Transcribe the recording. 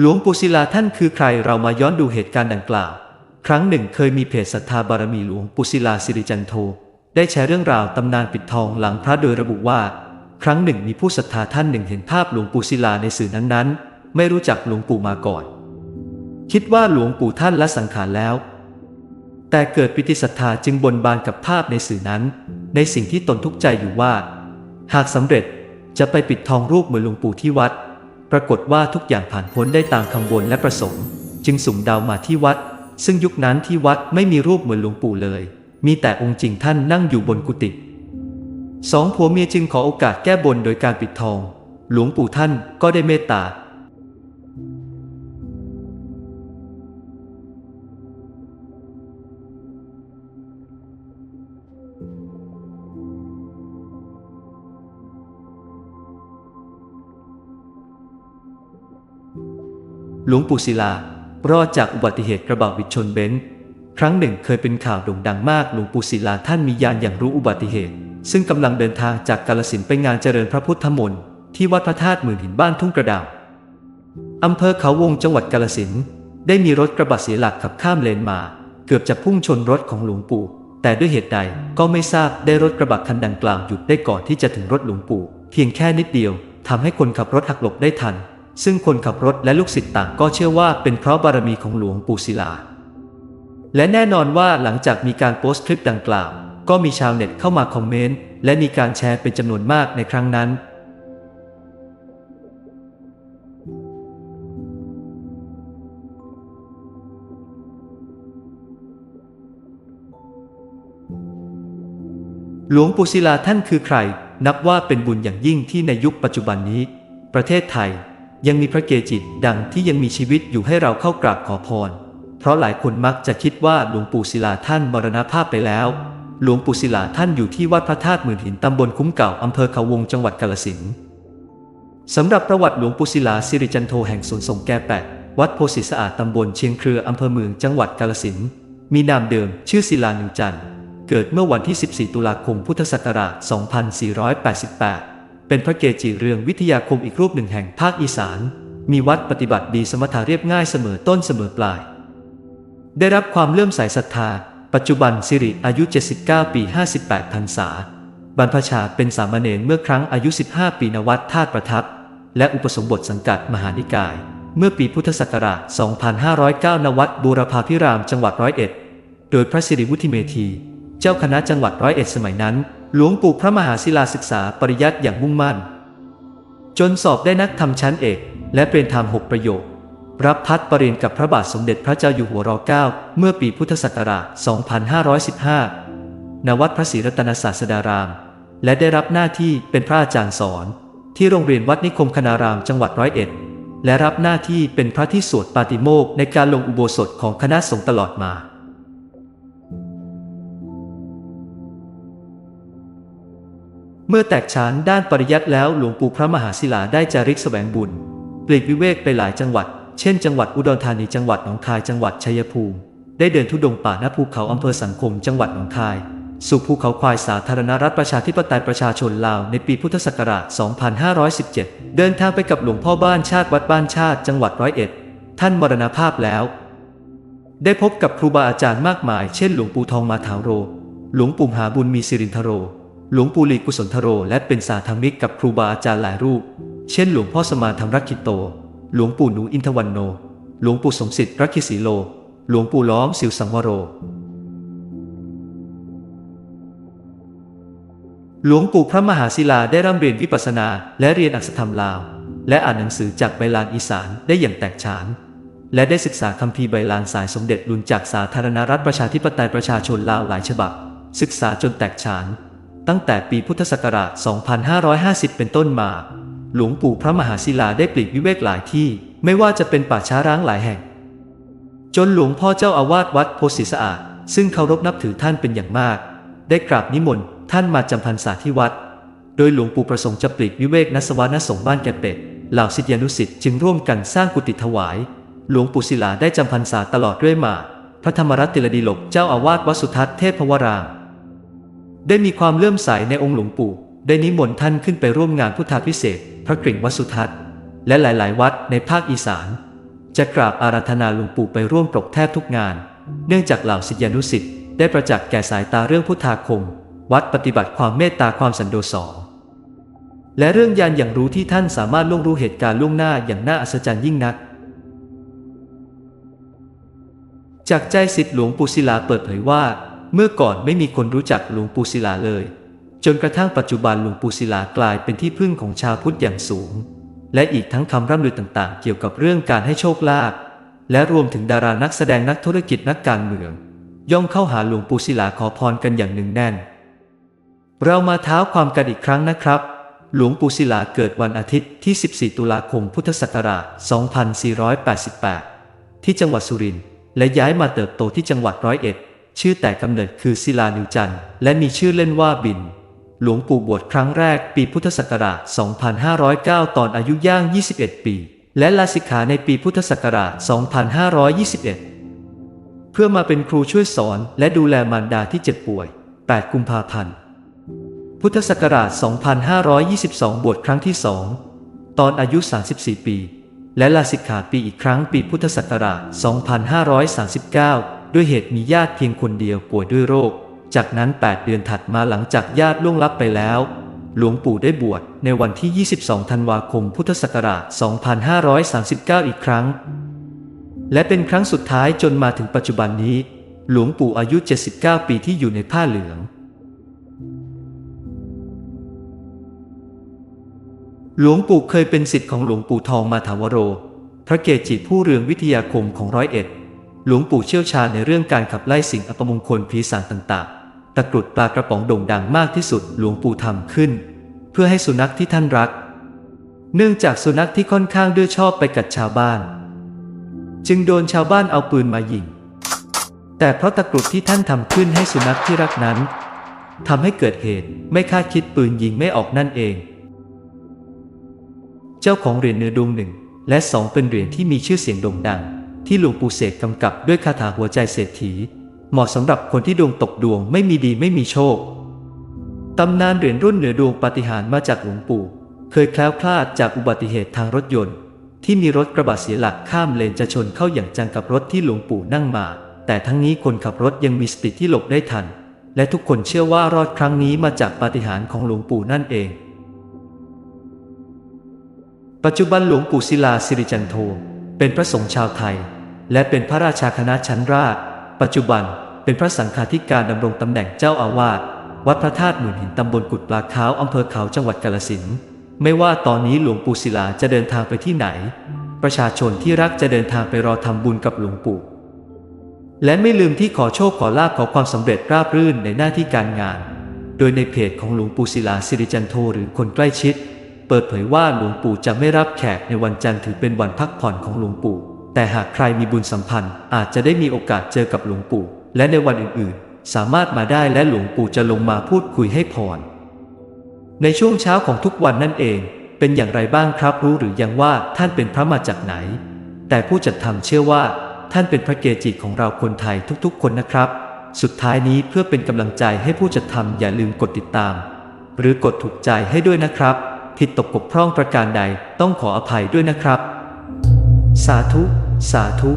หลวงปู่ศิลาท่านคือใครเรามาย้อนดูเหตุการณ์ดังกล่าว ครั้งหนึ่งเคยมีเพจศรัทธาบารมีหลวงปู่ศิลาสิริจันโท ได้แชร์เรื่องราวตำนานปิดทองหลังพระโดยระบุว่า ครั้งหนึ่งมีผู้ศรัทธาท่านหนึ่งเห็นภาพหลวงปู่ศิลาในสื่อนั้นๆ ไม่รู้จักหลวงปู่มาก่อน คิดว่าหลวงปู่ท่านละสังขารแล้ว แต่เกิดปิติศรัทธาจึงบนบานกับภาพในสื่อนั้น ในสิ่งที่ตนทุกข์ใจอยู่ว่า หากสำเร็จจะไปปิดทองรูปเหมือนหลวงปู่ที่วัด ปรากฏว่าทุกอย่างผ่านพ้นได้ตามคำบนและประสงค์ จึงสุ่มดาวมาที่วัด ซึ่งยุคนั้นที่วัดไม่มีรูปเหมือนหลวงปู่เลย มีแต่องค์จริงท่านนั่งอยู่บนกุฏิสองผัวเมียจึงขอโอกาสแก้บนโดยการปิดทอง หลวงปู่ท่านก็ได้เมตตา หลวงปู่ศิลารอดจากอุบัติเหตุกระบะวิดชนเบนซ์ครั้งหนึ่งเคยเป็นข่าวโด่งดังมากหลวงปู่ศิลาท่านมียานอย่างรู้อุบัติเหตุ ซึ่งกำลังเดินทางจากกาลสินไปงานเจริญพระพุทธมนต์ที่วัดพระธาตุหมื่นหินบ้านทุ่งกระดาวอำเภอเขาวงจังหวัดกาลสินได้มีรถกระบะเสียหลักขับข้ามเลนมา เกือบจะพุ่งชนรถของหลวงปู่ แต่ด้วยเหตุใดก็ไม่ทราบได้รถกระบะคันดังกล่าวหยุดได้ก่อนที่จะถึงรถหลวงปู่ เพียงแค่นิดเดียวทำให้คนขับรถหักหลบได้ทัน ซึ่งคนขับรถและลูกศิษย์ต่างก็เชื่อว่าเป็นเพราะบารมีของหลวงปู่ศิลา และแน่นอนว่าหลังจากมีการโพสต์คลิปดังกล่าว ก็มีชาวเน็ตเข้ามาคอมเมนต์และมีการแชร์เป็นจำนวนมากในครั้งนั้น หลวงปู่ศิลาท่านคือใคร นับว่าเป็นบุญอย่างยิ่งที่ในยุคปัจจุบันนี้ ประเทศไทย ยังมีพระเกจิดังที่ยังมีชีวิตอยู่ให้เราเข้ากราบขอพร เพราะหลายคนมักจะคิดว่าหลวงปู่ศิลาท่านมรณภาพไปแล้ว หลวงปู่ศิลาท่านอยู่ที่วัดพระธาตุหมื่นหินตำบลคุ้มเก่าอำเภอเขาวงจังหวัดกาฬสินธุ์สำหรับประวัติหลวงปู่ศิลาสิริจันโทแห่งสวนสงแก่แปะวัดโพธิสะอาดตำบลเชียงเครืออำเภอเมืองจังหวัดกาฬสินธุ์มีนามเดิมชื่อศิลาหนึ่งจันทร์เกิดเมื่อวันที่ 14 ตุลาคม พุทธศักราช 2488 เป็นพระเกจิเรืองวิทยาคมอีกรูปหนึ่งแห่งภาคอีสาน มีวัดปฏิบัติดีสมถะเรียบง่ายเสมอต้นเสมอปลาย ได้รับความเลื่อมใสศรัทธา ปัจจุบันสิริอายุ 79 ปี 58พรรษา บรรพชาเป็นสามเณรเมื่อครั้งอายุ 15 ปีนวัดธาตุประทับ และอุปสมบทสังกัดมหานิกาย เมื่อปีพุทธศักราช 2509 นวัดบูรพาพิรามจังหวัดร้อยเอ็ด โดยพระสิริวุฒิเมธี เจ้าคณะจังหวัดร้อยเอ็ดสมัยนั้น หลวงปู่พระมหาศิลาศึกษาปริยัติอย่างมุ่งมั่น จนสอบได้นักธรรมชั้นเอก และเปรียนธรรมหกประโยค รับพัดปรริญญากับพระบาทสมเด็จพระเจ้าอยู่หัวร9เมื่อปีพุทธศักราช 2515 ณ วัดพระศรีรัตนศาสดาราม และได้รับหน้าที่เป็นพระอาจารย์สอน ที่โรงเรียนวัดนิคมคณารามจังหวัดร้อยเอ็ด และรับหน้าที่เป็นพระที่สวดปาติโมกในการลงอุโบสถของคณะสงฆ์ตลอดมา เมื่อแตกฉานด้านปริยัติแล้วหลวงปู่พระมหาศิลาได้จาริกสแสวงบุญปลีกวิเวกไปหลายจังหวัด เช่น จังหวัดอุดรธานีจังหวัดหนองคายจังหวัดชัยภูมิ ได้เดินทุดงป่าณภูเขาอำเภอสังคม จังหวัดหนองคาย สู่ภูเขาควายสาธารณรัฐประชาธิปไตยประชาชนลาวในปีพุทธศักราช 2517 เดินทางไปกับหลวงพ่อบ้านชาติวัดบ้านชาติ จังหวัดร้อยเอ็ด ท่านมรณภาพแล้ว ได้พบกับครูบาอาจารย์มากมาย เช่น หลวงปู่ทองมาถาวโร หลวงปู่หาบุญมีสิรินทโร หลวงปู่หลีกุศลทโร และเป็นสาธมิกกับครูบาอาจารย์หลายรูป เช่น หลวงพ่อสมานธรรมรักขิโต หลวงปู่หนูอินทวันโน หลวงปู่สมศิษย์รักขิสีโล หลวงปู่ล้อมสิวสังวโร หลวงปู่พระมหาศิลาได้ร่ำเรียนวิปัสสนา และเรียนอักษรธรรมลาว และอ่านหนังสือจากใบลานอีสานได้อย่างแตกฉานและได้ศึกษาคัมภีใบลานสายสมเด็จลุนจากสาธารณรัฐประชาธิปไตยประชาชนลาวหลายฉบับ ศึกษาจนแตกฉาน ตั้งแต่ปีพุทธศักราช 2550 เป็นต้นมา หลวงปู่พระมหาศิลาได้ปลีกวิเวกหลายที่ไม่ว่าจะเป็นป่าช้าร้างหลายแห่ง จนหลวงพ่อเจ้าอาวาสวัดโพธิสะอาด ซึ่งเคารพนับถือท่านเป็นอย่างมาก ได้กราบนิมนต์ท่านมาจำพรรษาที่วัด โดยหลวงปู่ประสงค์จะปลีกวิเวกนัสวานสงบ้านแกเป็ดเหล่าศิษยานุศิษย์จึงร่วมกันสร้างกุฏิถวาย หลวงปู่ศิลาได้จำพรรษาตลอดเรื่อยมา พระธรรมรัตติลดีหลกเจ้าอาวาสวัดสุทัศน์เทพวราม ได้มีความเลื่อมใสในองค์หลวงปู่ ได้นิมนต์ท่านขึ้นไปร่วมงานพุทธาพิเศษ พระกริ่งวัสุทัศน์ และหลาย ๆ วัดในภาคอีสาน จะกราบอาราธนาหลวงปู่ไปร่วมปรกแทบทุกงาน เนื่องจากเหล่าศิษยานุศิษย์ได้ประจักษ์แก่สายตาเรื่องพุทธาคม วัดปฏิบัติความเมตตาความสันโดษสและเรื่องยานอย่างรู้ที่ท่านสามารถล่วงรู้เหตุการณ์ล่วงหน้าอย่างน่าอัศจรรย์ยิ่งนัก จากใจสิทธิหลวงปู่ศิลาเปิดเผยว่า เมื่อก่อนไม่มีคนรู้จักหลวงปู่ศิลาเลย จนกระทั่งปัจจุบันหลวงปู่ศิลากลายเป็นที่พึ่งของชาวพุทธอย่างสูง และอีกทั้งคำร่ำลือต่างๆ เกี่ยวกับเรื่องการให้โชคลาภและรวมถึงดารานักแสดงนักธุรกิจนักการเมือง ย่องเข้าหาหลวงปู่ศิลาขอพรกันอย่างหนึ่งแน่น เรามาเท้าความกันอีกครั้งนะครับ หลวงปู่ศิลาเกิดวันอาทิตย์ที่ 14 ตุลาคมพุทธศักราช 2488 ที่จังหวัดสุรินทร์และย้ายมาเติบโตที่จังหวัดร้อยเอ็ด ชื่อแต่กำเนิดคือศิลานิวจันทร์และมีชื่อเล่นว่าบิน หลวงปู่บวชครั้งแรกปีพุทธศักราช 2509 ตอนอายุย่าง 21 ปี และลาสิกขาในปีพุทธศักราช 2521 เพื่อมาเป็นครูช่วยสอนและดูแลมารดาที่เจ็บป่วย 8 กุมภาพันธ์ พุทธศักราช 2522 บวชครั้งที่สองตอนอายุ 34 ปี และลาสิกขาปีอีกครั้งปีพุทธศักราช 2539 ด้วยเหตุมีญาติเพียงคนเดียวป่วยด้วยโรค จากนั้น 8 เดือนถัดมาหลังจากญาติล่วงลับไปแล้ว หลวงปู่ได้บวชในวันที่ 22 ธันวาคม พุทธศักราช 2539 อีกครั้ง และเป็นครั้งสุดท้ายจนมาถึงปัจจุบันนี้ หลวงปู่อายุ 79 ปีที่อยู่ในผ้าเหลืองหลวงปู่เคยเป็นศิษย์ของหลวงปู่ทองมาถาวโร พระเกจิผู้เรืองวิทยาคมของร้อยเอ็ด หลวงปู่เชี่ยวชาญในเรื่องการขับไล่สิ่งอัปมงคลผีสางต่างๆ ตะกรุดปลากระป๋องโด่งดังมากที่สุดหลวงปู่ทำขึ้น เพื่อให้สุนัขที่ท่านรัก เนื่องจากสุนัขที่ค่อนข้างดื้อชอบไปกัดชาวบ้าน จึงโดนชาวบ้านเอาปืนมายิง แต่เพราะตะกรุดที่ท่านทำขึ้นให้สุนัขที่รักนั้นทำให้เกิดเหตุไม่คาดคิดปืนยิงไม่ออกนั่นเอง เจ้าของเหรียญเนื้อดวงหนึ่งและสองเป็นเหรียญที่มีชื่อเสียงโด่งดัง ที่หลวงปู่เสกกำกับด้วยคาถาหัวใจเศรษฐี เหมาะสำหรับคนที่ดวงตกดวงไม่มีดีไม่มีโชคตำนานเหรียญรุ่นเหนือดวงปาฏิหาริย์มาจากหลวงปู่ เคยแคล้วคลาดจากอุบัติเหตุทางรถยนต์ ที่มีรถกระบะเสียหลักข้ามเลนจะชนเข้าอย่างจังกับรถที่หลวงปู่นั่งมา แต่ทั้งนี้คนขับรถยังมีสติที่หลบได้ทัน และทุกคนเชื่อว่ารอดครั้งนี้มาจากปาฏิหาริย์ของหลวงปู่นั่นเอง ปัจจุบันหลวงปู่ศิลาสิริจันโทเป็นพระสงฆ์ชาวไทย และเป็นพระราชาคณะชั้นราช ปัจจุบันเป็นพระสังฆาธิการดำรงตำแหน่งเจ้าอาวาสวัดพระธาตุหมื่นหินตำบลกุดปลาขาวอำเภอเขาจังหวัดกาฬสินไม่ว่าตอนนี้หลวงปู่ศิลาจะเดินทางไปที่ไหน ประชาชนที่รักจะเดินทางไปรอทำบุญกับหลวงปู่ และไม่ลืมที่ขอโชคขอลาภขอความสำเร็จราบรื่นในหน้าที่การงาน โดยในเพจของหลวงปู่ศิลาสิริจันโทหรือคนใกล้ชิด เปิดเผยว่าหลวงปู่จะไม่รับแขกในวันจันทร์ถือเป็นวันพักผ่อนของหลวงปู่ แต่หากใครมีบุญสัมพันธ์ อาจจะได้มีโอกาสเจอกับหลวงปู่ และในวันอื่นๆ สามารถมาได้และหลวงปู่จะลงมาพูดคุยให้พร ในช่วงเช้าของทุกวันนั่นเอง เป็นอย่างไรบ้างครับรู้หรือยังว่าท่านเป็นพระมาจากไหน แต่ผู้จัดทำเชื่อว่า ท่านเป็นพระเกจิของเราคนไทยทุกๆ คนนะครับ สุดท้ายนี้เพื่อเป็นกำลังใจให้ผู้จัดทำอย่าลืมกดติดตาม หรือกดถูกใจให้ด้วยนะครับ ผิดตกบกพร่องประการใดต้องขออภัยด้วยนะครับ สาธุ สาธุ